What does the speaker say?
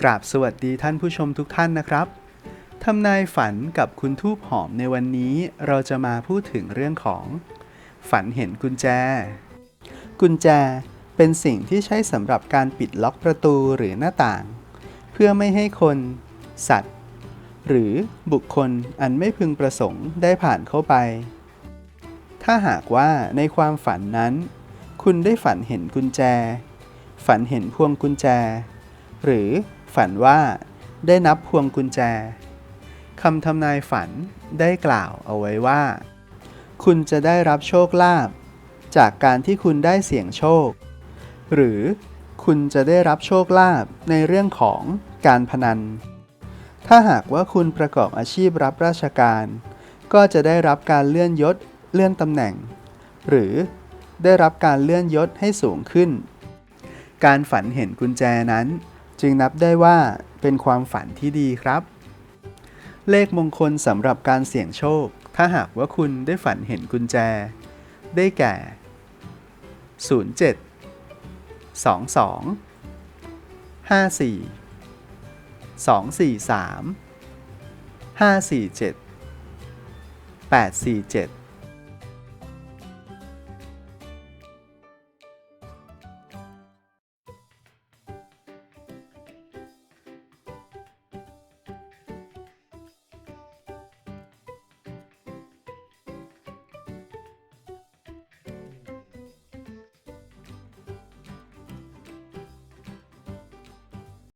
กราบสวัสดีท่านผู้ชมทุกท่านนะครับทำนายฝันกับคุณทูบหอมในวันนี้เราจะมาพูดถึงเรื่องของ ฝันเห็นกุญแจ กุญแจเป็นสิ่งที่ใช้สำหรับการปิดล็อกประตูหรือหน้าต่าง เพื่อไม่ให้คน สัตว์ หรือบุคคลอันไม่พึงประสงค์ได้ผ่านเข้าไป ถ้าหากว่าในความฝันนั้น คุณได้ฝันเห็นกุญแจ ฝันเห็นพวงกุญแจ หรือ ฝันว่าได้นับพวงกุญแจคำทำนายฝันได้กล่าวเอาไว้ว่า คุณจะได้รับโชคลาภจากการที่คุณได้เสี่ยงโชค หรือคุณจะได้รับโชคลาภในเรื่องของการพนัน ถ้าหากว่าคุณประกอบอาชีพรับราชการ ก็จะได้รับการเลื่อนยศเลื่อนตำแหน่ง หรือได้รับการเลื่อนยศให้สูงขึ้น การฝันเห็นกุญแจนั้น จึงนับได้ว่าเป็นความฝันที่ดีครับ เลขมงคลสำหรับการเสี่ยงโชค ถ้าหากว่าคุณได้ฝันเห็นกุญแจ ได้แก่ 07 22 54 243 547 847